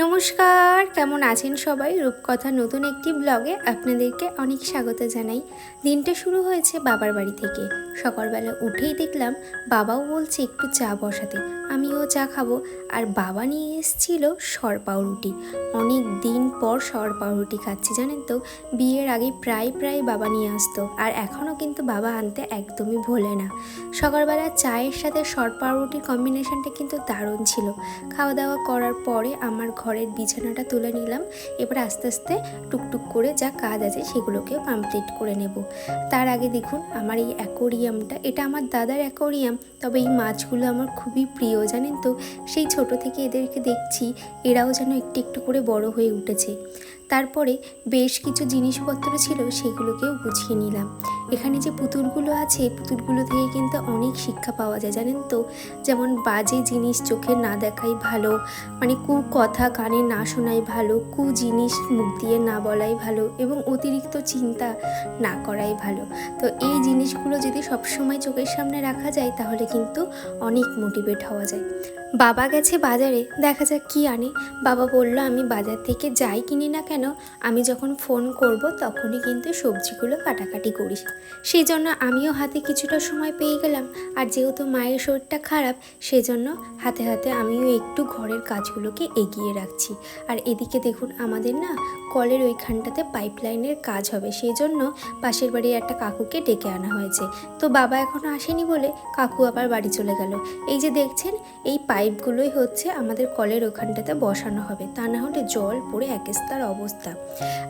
নমস্কার, কেমন আছেন সবাই? রূপকথা নতুন একটি ব্লগে আপনাদেরকে অনেক স্বাগত জানাই। দিনটা শুরু হয়েছে বাবার বাড়ি থেকে। সকালবেলা উঠেই দেখলাম বাবাও বলছে একটু চা বসাতে, আমিও চা খাব। আর বাবা নিয়ে এসেছিল সর পাউরুটি। অনেক দিন পর সর পাউরুটি খাচ্ছি, জানেন তো? বিয়ের আগে প্রায় প্রায় বাবা নিয়ে আসতো, আর এখনও কিন্তু বাবা আনতে একদমই ভোলে না। সকালবেলা চায়ের সাথে সর পাউরুটির কম্বিনেশনটা কিন্তু দারুণ ছিল। খাওয়া দাওয়া করার পরে আমার ঘরের বিছানাটা তুলে নিলাম, এবার আস্তে আস্তে টুকটুক করে যা কাজ আছে সেগুলোকে কমপ্লিট করে নেব। তার আগে দেখুন, আমার এই অ্যাকোরিয়ামটা, এটা আমার দাদার অ্যাকোরিয়াম। তবে এই মাছগুলো আমার খুবই প্রিয়, জানেন তো? সেই ছোট থেকে এদেরকে দেখছি, এরাও যেন একটু একটু করে বড় হয়ে উঠেছে। তারপরে বেশ কিছু জিনিসপত্র ছিল, সেগুলোকেও গুছিয়ে নিলাম। এখানে যে পুতুলগুলো আছে, পুতুলগুলো থেকে কিন্তু অনেক শিক্ষা পাওয়া যায়, জানেন তো? যেমন বাজে জিনিস চোখে না দেখাই ভালো মানে কু কথা কানে না শোনাই ভালো, কু জিনিস মুখ দিয়ে না বলাই ভালো, এবং অতিরিক্ত চিন্তা না করাই ভালো। তো এই জিনিসগুলো যদি সবসময় চোখের সামনে রাখা যায়, তাহলে কিন্তু অনেক মোটিভেট হওয়া যায়। বাবা গেছে বাজারে, দেখা যাক কি আনে। বাবা বলল, আমি বাজার থেকে যাই কিনি না কেন? আমি যখন ফোন করব তখনই কিন্তু সবজিগুলো কাটাকাটি করিস। সেই জন্য আমিও হাতে কিছুটা সময় পেয়ে গেলাম। আর যেহেতু মায়ের শরীরটা খারাপ, সেজন্য হাতে হাতে আমিও একটু ঘরের কাজগুলোকে এগিয়ে রাখছি। আর এদিকে দেখুন, আমাদের না কলের ওইখানটাতে পাইপলাইনের কাজ হবে। সেই জন্য পাশের বাড়ির একটা কাকুকে ডেকে আনা হয়েছে। তো বাবা এখনও আসেনি বলে কাকু আবার বাড়ি চলে গেল। এই যে দেখছেন, এই পাইপগুলোই হচ্ছে আমাদের কলের ওখানটাতে বসানো হবে। তা না হলে জল পড়ে একেস্তার অবস্থা।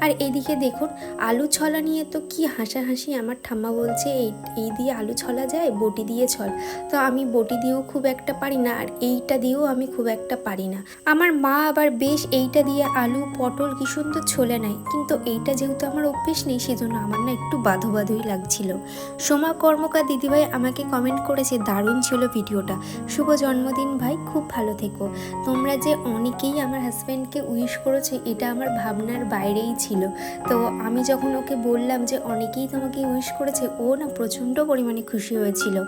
আর এদিকে দেখুন, আলু ছলা নিয়ে তো কি হাসাহাসি আমার ঠাম্মা বলছে, এই এই দিয়ে আলু ছলা যায়, বটি দিয়ে ছল। তো আমি বটি দিয়েও খুব একটা পারি না, আর এইটা দিয়েও আমি খুব একটা পারি না। আমার মা আবার বেশ এইটা দিয়ে আলু, পটল কি সুন্দর ছোলে নেয়। কিন্তু এইটা যেহেতু আমার অভ্যেস নেই, সেজন্য আমার না একটু বাধো বাধোই লাগছিল। সোমা কর্মকার দিদিভাই আমাকে কমেন্ট করেছে, দারুণ ছিল ভিডিওটা। শুভ জন্মদিন ভাই। খুব ভালো থেকো। তোমরা যে অনেকেই আমার হাজব্যান্ডকে উইশ করেছে, এটা আমার ভাবনার বাইরেই ছিল। তো আমি যখন ওকে বললাম যে অনেকেই তোমাকে উইশ করেছে, ও না প্রচণ্ড পরিমাণে খুশি হয়েছিল।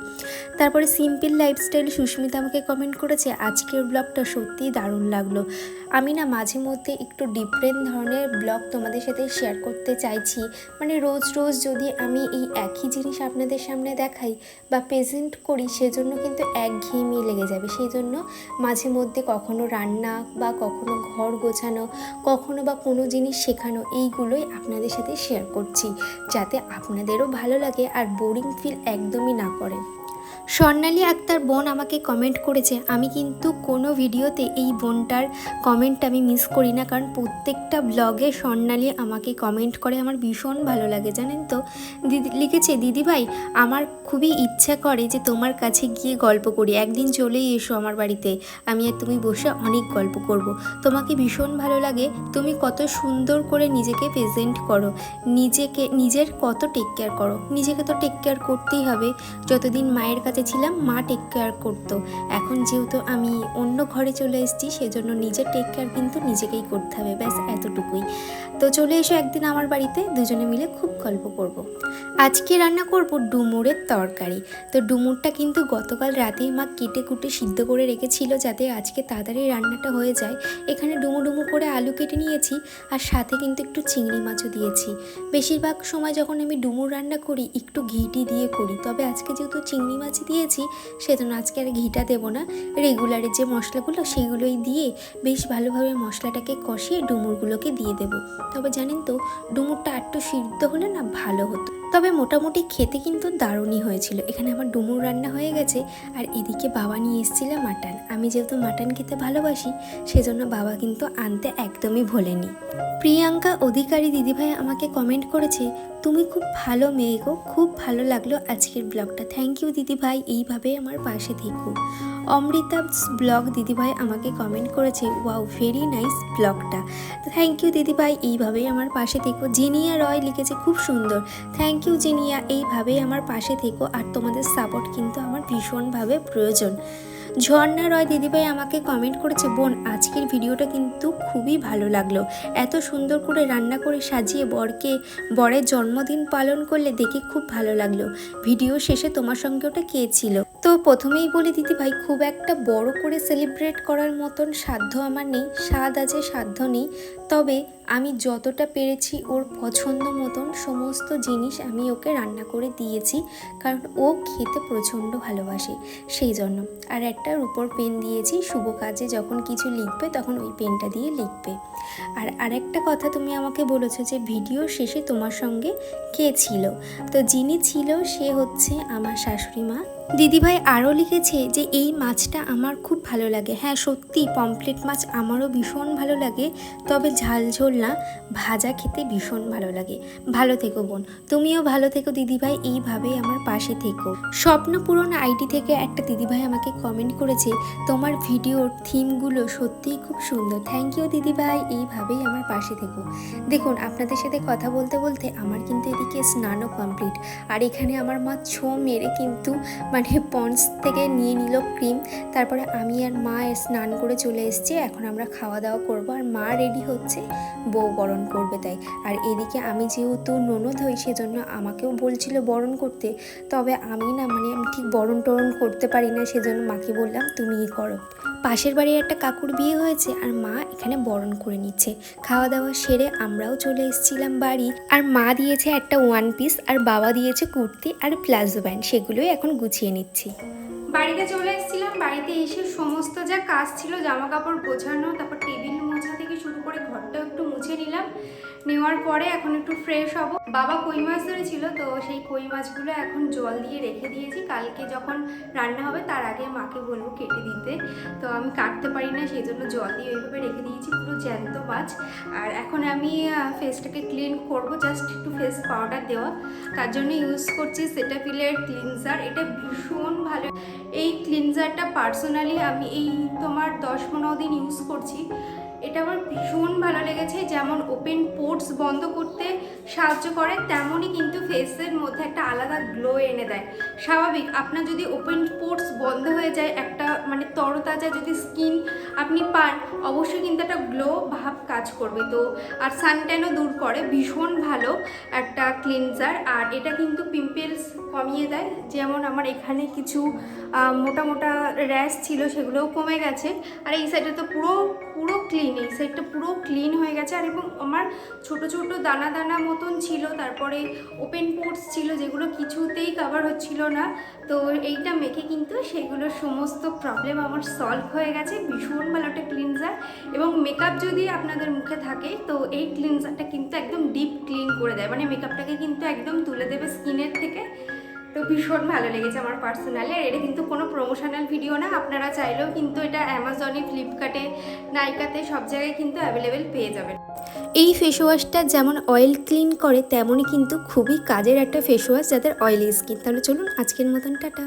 তারপরে সিম্পল লাইফস্টাইল সুস্মিতা আমাকে কমেন্ট করেছে, আজকের ব্লগটা সত্যিই দারুণ লাগল। আমি না মাঝে মধ্যে একটু ডিফারেন্ট ধরনের ব্লগ তোমাদের সাথে শেয়ার করতে চাইছি। মানে রোজ রোজ যদি আমি এই একই জিনিস আপনাদের সামনে দেখাই বা প্রেজেন্ট করি, সেজন্য কিন্তু একঘেয়েমি লেগে যাবে। সেই জন্য মাঝে মধ্যে কখনো রান্না বা কখনো ঘর গোছানো, কখনো বা কোনো জিনিস শেখানো, এইগুলোই আপনাদের সাথে শেয়ার করছি, যাতে আপনাদেরও ভালো লাগে আর বোরিং ফিল একদমই না করে। স্বর্ণালী আক্তার বোন আমাকে কমেন্ট করেছে, আমি কিন্তু কোনো ভিডিওতে এই বোনটার কমেন্ট আমি মিস করি না, কারণ প্রত্যেকটা ব্লগে স্বর্ণালী আমাকে কমেন্ট করে, আমার ভীষণ ভালো লাগে, জানেন তো দিদি লিখেছে, দিদিভাই, আমার খুবই ইচ্ছা করে যে তোমার কাছে গিয়ে গল্প করি, একদিন চলেই এসো আমার বাড়িতে, আমি আর তুমি বসে অনেক গল্প করব। তোমাকে ভীষণ ভালো লাগে, তুমি কত সুন্দর করে নিজেকে প্রেজেন্ট করো, নিজেকে, নিজের কত টেক কেয়ার করো, নিজেকে তো টেক কেয়ার করতেই হবে, যতদিন মায়ের কাছে ছিলাম মা টেক কেয়ার করতো। এখন যেহেতু আমি অন্য ঘরে চলে এসেছি, সেজন্য নিজের টেক কেয়ার কিন্তু নিজেকেই করতে হবে, ব্যাস এতটুকুই। তো চলে এসো একদিন আমার বাড়িতে, দুজনে মিলে খুব গল্প করব। আজকে রান্না করব ডুমুরের তরকারি। তো ডুমুরটা কিন্তু গতকাল রাতেই মা কেটে কুটে সিদ্ধ করে রেখেছিল যাতে আজকে তাড়াতাড়ি রান্নাটা হয়ে যায়। এখানে ডুমু ডুমু করে আলু কেটে নিয়েছি আর সাথে কিন্তু একটু চিংড়ি মাছও দিয়েছি। বেশিরভাগ সময় যখন আমি ডুমুর রান্না করি, একটু ঘিটি দিয়ে করি। তবে আজকে যেহেতু চিংড়ি মাছ দিয়েছি, সেজন্য আজকে আর ঘিটা দেবো না। রেগুলারের যে মশলাগুলো, সেগুলোই দিয়ে বেশ ভালোভাবে মশলাটাকে কষিয়ে ডুমুরগুলোকে দিয়ে দেবো। তবে জানেন তো, ডুমুরটা একটু সিদ্ধ হলে না ভালো হতো। তবে মোটামুটি খেতে কিন্তু দারুণই হয়েছিল। এখানে আমার ডুমুর রান্না হয়ে গেছে আর এদিকে বাবা নিয়ে এসেছিল মাটন। আমি যেহেতু মাটন খেতে ভালোবাসি, সেজন্য বাবা কিন্তু আনতে একদমই ভোলেনি। প্রিয়াঙ্কা অধিকারী দিদিভাই আমাকে কমেন্ট করেছে তুমি খুব ভালো মেয়ে গো, খুব ভালো লাগল আজকের ব্লগটা। থ্যাংক ইউ দিদিভাই, এইভাবে আমার পাশে থেকো। অমৃতা ব্লগ দিদিভাই আমাকে কমেন্ট করেছে ওয়াও ভেরি নাইস ব্লগটা। থ্যাংক ইউ দিদিভাই, এইভাবেই আমার পাশে থেকো। জিনিয়া রয় লিখেছে, খুব সুন্দর। থ্যাংক ইউ জিনিয়া, এইভাবেই আমার পাশে থেকো। আর তোমাদের সাপোর্ট কিন্তু আমার ভীষণভাবে প্রয়োজন। ঝর্ণা রয় দিদিভাই আমাকে কমেন্ট করেছে, বোন, আজকের ভিডিওটা কিন্তু খুবই ভালো লাগল। এত সুন্দর করে রান্না করে সাজিয়ে বরকে, বরের জন্মদিন পালন করলে দেখে খুব ভালো লাগল। ভিডিও শেষে তোমার সঙ্গে ওটা কে ছিল? তো প্রথমেই বলি দিদি ভাই খুব একটা বড় করে সেলিব্রেট করার মতন সাধ্য আমার নেই, স্বাদ আছে, সাধ্য নেই। তবে আমি যতটা পেরেছি ওর পছন্দ মতন সমস্ত জিনিস আমি ওকে রান্না করে দিয়েছি, কারণ ও খেতে প্রচণ্ড ভালোবাসে সেই জন্য। আর একটা রূপোর পেন দিয়েছি, শুভ কাজে যখন কিছু লিখবে তখন ওই পেনটা দিয়ে লিখবে। আর আরেকটা কথা তুমি আমাকে বলেছ যে ভিডিও শেষে তোমার সঙ্গে কে ছিল? তো যিনি ছিল সে হচ্ছে আমার শাশুড়ি মা দিদিভাই আরও লিখেছে যে, এই মাছটা আমার খুব ভালো লাগে। হ্যাঁ সত্যি, পমফ্লেট মাছ আমারও ভীষণ ভালো লাগে, তবে ঝাল ঝোল না, ভাজা খেতে ভীষণ ভালো লাগে। ভালো থেকো বোন। তুমিও ভালো থেকো দিদিভাই এইভাবেই আমার পাশে থেকো। স্বপ্ন পূরণ আইডি থেকে একটা দিদিভাই আমাকে কমেন্ট করেছে, তোমার ভিডিওর থিমগুলো সত্যিই খুব সুন্দর। থ্যাংক ইউ দিদিভাই, এইভাবেই আমার পাশে থেকো। দেখুন, আপনাদের সাথে কথা বলতে বলতে আমার কিন্তু এদিকে স্নানও কমপ্লিট আর এখানে আমার মা ছো মেরে কিন্তু মানে পন্স থেকে নিয়ে নিল ক্রিম। তারপরে আমি আর মা স্নান করে চলে এসেছি। এখন আমরা খাওয়া দাওয়া করব। আর মা রেডি হচ্ছে। বউ বরণ করবে তাই। আর এদিকে আমি যেহেতু ননদ হই, সেজন্য আমাকেও বলছিল বরণ করতে। তবে আমি না মানে আমি ঠিক বরণ টরণ করতে পারি না, সেজন্য মাকে বললাম তুমিই করো। পাশের বাড়ির একটা কাকুর বিয়ে হয়েছে আর মা এখানে বরণ করে নিচ্ছে। খাওয়া দাওয়া সেরে আমরাও চলে এসেছিলাম বাড়ি। আর মা দিয়েছে একটা ওয়ান পিস আর বাবা দিয়েছে কুর্তি আর প্লাজো প্যান্ট। সেগুলোই এখন গুছিয়ে নিচ্ছি। বাড়িতে চলে এসেছিলাম। বাড়িতে এসে সমস্ত যা কাজ ছিল জামা কাপড় গোছানো, তারপর টেবিল মোছা থেকে শুরু করে ঘরটা একটু মুছে নিলাম। নেওয়ার পরে এখন একটু ফ্রেশ হব। বাবা কই মাছ ধরেছিল তো সেই কই মাছগুলো এখন জল দিয়ে রেখে দিয়েছি। কালকে যখন রান্না হবে, তার আগে মাকে বলব কেটে দিতে। তো আমি কাটতে পারি না, সেই জন্য জল দিয়ে ওইভাবে রেখে দিয়েছি, পুরো জ্যান্ত মাছ। আর এখন আমি ফেসটাকে ক্লিন করব জাস্ট একটু ফেস পাউডার দেওয়া। তার জন্য ইউজ করছি সেটা সেটাফিলের ক্লিনজার এটা ভীষণ ভালো। এই ক্লিনজারটা পার্সোনালি আমি এই তোমার দশ পনেরো দিন ইউজ করছি। এটা আমার ভীষণ ভালো লেগেছে, যেমন ওপেন পোর্টস বন্ধ করতে সাহায্য করে, তেমনই কিন্তু ফেসের মধ্যে একটা আলাদা গ্লো এনে দেয়। স্বাভাবিক, আপনার যদি ওপেন পোর্টস বন্ধ হয়ে যায়, একটা মানে তরতাজা যদি স্কিন আপনি পান, অবশ্যই কিন্তু একটা গ্লো ভাব কাজ করবে। তো, আর সানট্যানও দূর করে, ভীষণ ভালো একটা ক্লিনজার আর এটা কিন্তু পিম্পলস কমিয়ে দেয়। যেমন আমার এখানে কিছু মোটা মোটা র্যাশ ছিল সেগুলোও কমে গেছে। আর এই সাইডটা তো পুরো পুরো ক্লিন এই সাইডটা পুরো ক্লিন হয়ে গেছে। আর এবং আমার ছোট ছোট দানা দানা মতন ছিল। তারপরে ওপেন পোর্টস ছিল যেগুলো কিছুতেই কভার হচ্ছিল না। তো এইটা মেখে কিন্তু সেগুলো সমস্ত প্রবলেম আমার সলভ হয়ে গেছে। ভীষণ ভালো একটা ক্লিনজার এবং মেকআপ যদি আপনাদের মুখে থাকে, তো এই ক্লিনজারটা কিন্তু একদম ডিপ ক্লিন করে দেয়। মানে মেকআপটাকে কিন্তু একদম তুলে দেবে স্কিনের থেকে। তো ভীষণ ভালো লেগেছে আমার পার্সোনালি আর এটা কিন্তু কোনো প্রমোশনাল ভিডিও না, আপনারা চাইলেও কিন্তু এটা অ্যামাজনে ফ্লিপকার্টে নাইকাতে সব জায়গায় কিন্তু অ্যাভেলেবেল পেয়ে যাবেন। এই ফেস ওয়াশটা যেমন অয়েল ক্লিন করে, তেমনই কিন্তু খুবই কাজের একটা ফেস ওয়াশ যাদের অয়েলি স্কিন তাহলে চলুন আজকের মতন, টাটা।